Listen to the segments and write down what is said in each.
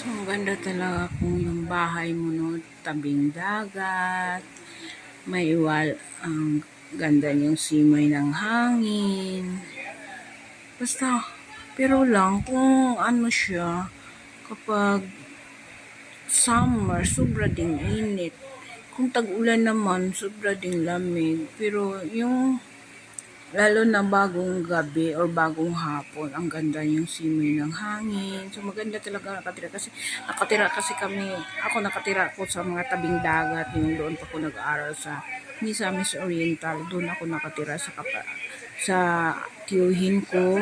So, ang ganda talaga kung yung bahay mo no, tabing dagat, may wal, ang ganda niyang simoy ng hangin. Basta, pero lang, kung ano siya, kapag summer, sobra ding init. Kung tag-ulan naman, sobra ding lamig. Pero yung lalo na bagong gabi or bagong hapon, ang ganda yung simoy ng hangin. So maganda talaga nakatira kasi nakatira kasi kami, ako nakatira ako sa mga tabing dagat, yung doon pa ako nag-aaral sa Misamis Oriental, doon ako nakatira sa kapa, sa tiyuhin ko.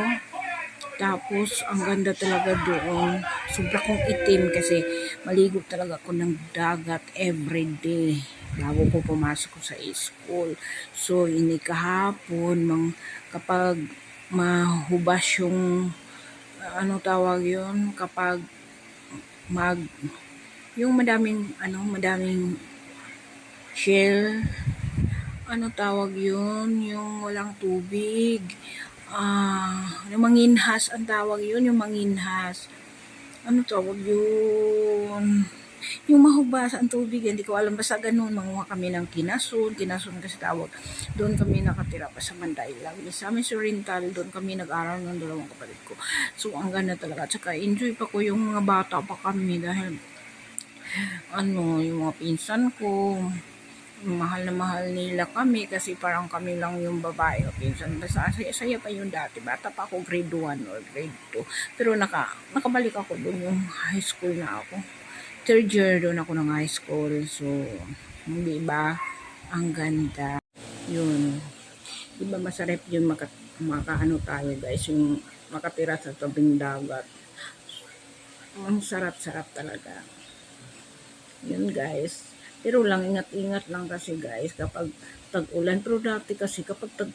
Tapos, ang ganda talaga doon. Sobra kong itim kasi maligo talaga ako ng dagat every day bago ko pumasok sa school. So, ini kahapon, mang, kapag mahubas yung, ano tawag yun, kapag mag, yung madaming, ano, madaming shell, ano tawag yun, yung walang tubig, ah, yung manginhas ang tawag yun, yung manginhas. Ano tawag yun? Yung mahubas ang tubig, hindi ko alam. Basta ganun, manguha kami ng kinasun. Kinasun kasi tawag. Doon kami nakatira pa sa Mandailang. Sa amin sa Oriental, doon kami nag-aral ng dalawang kapatid ko. So, ang ganda talaga. At enjoy pa ko yung mga bata pa kami dahil ano, yung mga pinsan ko, mahal na mahal nila kami kasi parang kami lang yung babae o pinsan. Basta saya, saya pa yung dati. Bata pa ako grade 1 or grade 2. Pero naka, nakabalik ako doon yung high school na ako. Third year doon ako ng high school. So, hindi ba ang ganda. Yun. Di ba masarap yung maka, makaano tayo guys, yung makatira sa tabing dagat. Ang sarap-sarap talaga. Yun guys. Pero lang, ingat-ingat lang kasi guys kapag tag-ulan. Pero dati kasi kapag tag,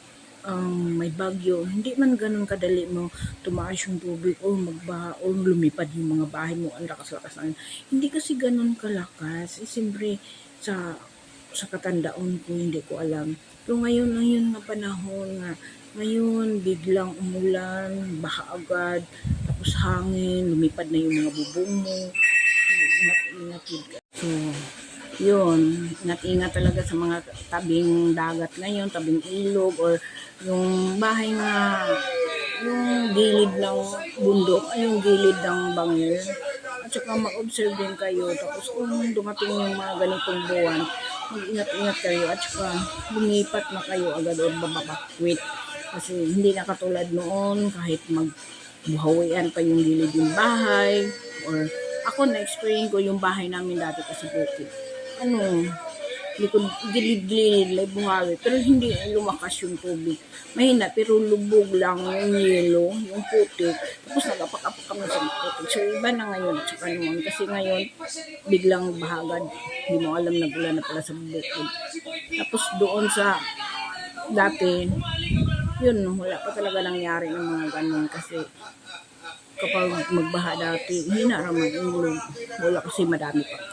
um, may bagyo, hindi man ganun kadali mo tumaas yung tubig o magbaha o lumipad yung mga bahay mo ang lakas-lakas ng hindi kasi ganun kalakas. Eh, siyempre sa sa katandaan ko hindi ko alam. Pero ngayon na yun na panahon nga ngayon biglang umulan baha agad tapos hangin lumipad na yung mga bubong mo. So ingat-ingat so yun, ingat-ingat talaga sa mga tabing dagat ngayon, tabing ilog, or yung bahay nga, yung gilid ng bundok, ay yung gilid ng bangil. At saka mag-observe din kayo. Tapos kung dumating yung mga ganitong buwan, mag-ingat-ingat kayo. At saka lumipat na kayo agad o babakwit. Kasi hindi na katulad noon, kahit magbuhawian pa yung gilid yung bahay, or ako na-experience ko yung bahay namin dati kasi bukid ano, likod, gilid-gilid, like. Pero hindi lumakas yung tubig. Mahina, pero lubog lang yung yelo, yung putik. Tapos nagapak-apak kami sa putik. So, iba na ngayon. Tsaka naman, kasi ngayon, biglang bahagad. Hindi mo alam na na pala sa bukid. Tapos doon sa dati, yun, wala pa talaga nangyari ng mga ganun kasi kapag magbaha dati, hindi na naman yung Wala kasi madami pa.